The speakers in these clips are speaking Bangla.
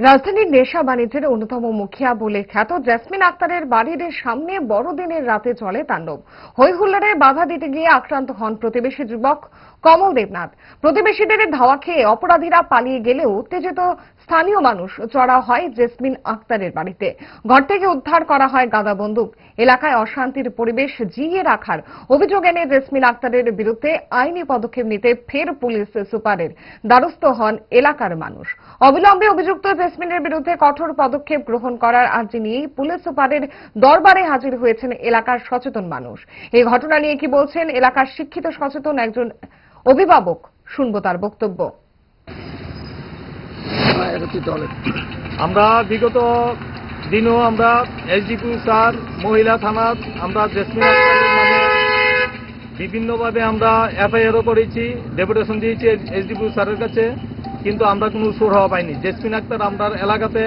রাজধানীর নেশা বাণিজ্যের অন্যতম মুখিয়া বলে খ্যাত জেসমিন আক্তারের বাড়ির সামনে বড়দিনের রাতে চলে তাণ্ডব। হৈহুল্লারে বাধা দিতে গিয়ে আক্রান্ত হন প্রতিবেশী যুবক। কমল দেবনাথ। প্রতিবেশীদের ধাওয়া খেয়ে অপরাধীরা পালিয়ে গেলেও উত্তেজিত স্থানীয় মানুষ চড়া হয় জেসমিন আক্তারের বাড়িতে। ঘর থেকে উদ্ধার করা হয় গাদা বন্দুক। এলাকায় অশান্তির পরিবেশ জিইয়ে রাখার অভিযোগ এনে জেসমিন আক্তারের বিরুদ্ধে আইনি পদক্ষেপ নিতে ফের পুলিশ সুপারের দ্বারস্থ হন এলাকার মানুষ। অবিলম্বে অভিযুক্ত জেসমিনের বিরুদ্ধে কঠোর পদক্ষেপ গ্রহণ করার আর্জি নিয়েই পুলিশ সুপারের দরবারে হাজির হয়েছেন এলাকার সচেতন মানুষ। এই ঘটনা নিয়ে কি বলছেন এলাকার শিক্ষিত সচেতন একজন অভিভাবক, শুনব তার বক্তব্য। আমরা বিগত দিনও আমরা এসডিপি স্যার, মহিলা থানার আমরা বিভিন্নভাবে আমরা এফআইআরও করেছি, ডেপুটেশন দিয়েছি এসডিপি স্যারের কাছে, কিন্তু আমরা কোনো সুর হওয়া পাইনি। জেসমিন আক্তার আমরা এলাকাতে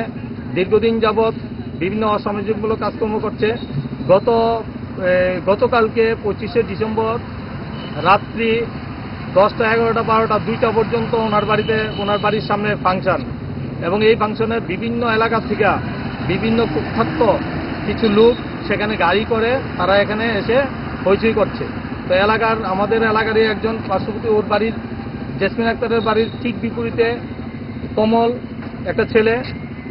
দীর্ঘদিন যাবৎ বিভিন্ন অসামাজিকমূলক কাজকর্ম করছে। গত গতকালকে পঁচিশে ডিসেম্বর রাত্রি দশটা, এগারোটা, বারোটা, দুইটা পর্যন্ত ওনার বাড়িতে, ওনার বাড়ির সামনে ফাংশন এবং এই ফাংশনে বিভিন্ন এলাকা থেকে বিভিন্ন কুখ্যাত কিছু লোক সেখানে গাড়ি করে, তারা এখানে এসে হইচই করছে। তো এলাকার, আমাদের এলাকারই একজন পার্শ্ববর্তী ওর বাড়ির, জেসমিন আক্তারের বাড়ির ঠিক বিপরীতে কমল একটা ছেলে,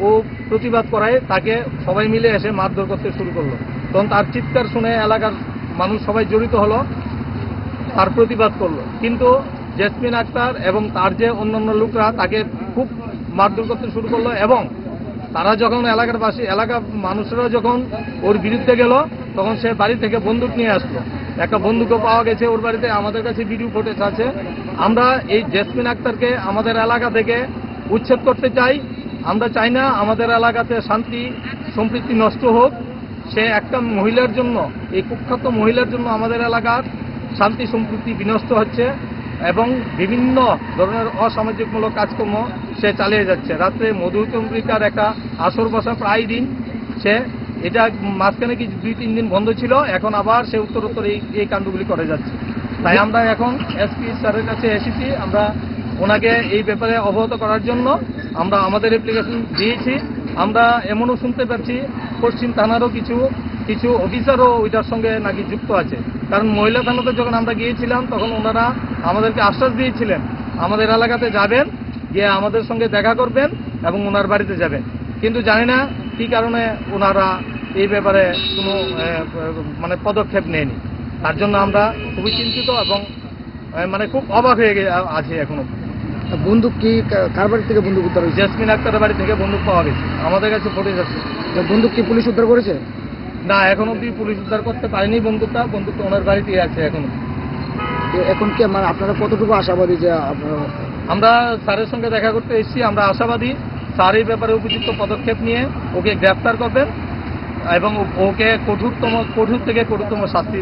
ও প্রতিবাদ করায় তাকে সবাই মিলে এসে মারধর করতে শুরু করল। তখন তার চিৎকার শুনে এলাকার মানুষ সবাই জড়িত হলো। তার প্রতিবাদ করল। কিন্তু জেসমিন আক্তার এবং তার যে অন্যান্য লোকরা তাকে খুব মারধর করতে শুরু করল এবং তারা যখন এলাকার বাসী এলাকার মানুষরা যখন ওর বিরুদ্ধে গেল, তখন সে বাড়ি থেকে বন্দুক নিয়ে আসলো। একটা বন্দুকও পাওয়া গেছে ওর বাড়িতে, আমাদের কাছে ভিডিও ফুটেজ আছে। আমরা এই জেসমিন আক্তারকে আমাদের এলাকা থেকে উচ্ছেদ করতে চাই। আমরা চাই না আমাদের এলাকাতে শান্তি, সম্প্রীতি নষ্ট হোক। সে একটা মহিলার জন্য, এই কুখ্যাত মহিলার জন্য আমাদের এলাকার শান্তি সম্প্রীতি বিনষ্ট হচ্ছে এবং বিভিন্ন ধরনের অসামাজিকমূলক কাজকর্ম সে চালিয়ে যাচ্ছে। রাত্রে মধুচন্দ্রিকার একটা আসর বসা প্রায় দিন সে এটা মাঝখানে কি দুই, তিন দিন বন্ধ ছিল, এখন আবার সে উত্তরোত্তর এই এই কাণ্ডগুলি করে যাচ্ছে। তাই আমরা এখন এসপি স্যারের কাছে এসেছি, আমরা ওনাকে এই ব্যাপারে অবগত করার জন্য আমরা আমাদের অ্যাপ্লিকেশন দিয়েছি। আমরা এমনও শুনতে পাচ্ছি, পশ্চিম থানারও কিছু কিছু অফিসারও ওইটার সঙ্গে নাকি যুক্ত আছে। কারণ মহিলা থানাতে যখন আমরা গিয়েছিলাম তখন ওনারা আমাদেরকে আশ্বাস দিয়েছিলেন আমাদের এলাকাতে যাবেন গিয়ে আমাদের সঙ্গে দেখা করবেন এবং ওনার বাড়িতে যাবেন। কিন্তু জানি না কী কারণে ওনারা এই ব্যাপারে কোনো মানে পদক্ষেপ নেয়নি। তার জন্য আমরা খুবই চিন্তিত এবং মানে খুব অবাক হয়ে গে- আছি এখনও। বন্দুক কি কার বাড়ি থেকে বন্দুক উদ্ধার হয়েছে? জেসমিন আক্তারের বাড়ি থেকে বন্দুক পাওয়া গেছে। আমাদের কাছে ফুটেজ আছে বন্দুক কি পুলিশ উদ্ধার করেছে? না এখন অব্দি পুলিশ উদ্ধার করতে পারেনি বন্দুকটা বন্দুকটা ওনার বাড়িতেই আছে এখন। এখন কি মানে আপনারা কতটুকু আশাবাদী যে আমরা স্যারের সঙ্গে দেখা করতে এসেছি আমরা আশাবাদী। স্যার এই ব্যাপারে উপযুক্ত পদক্ষেপ নিয়ে ওকে গ্রেফতার করবেন এবং ওকে কঠোরতম কঠোর থেকে কঠোরতম শাস্তি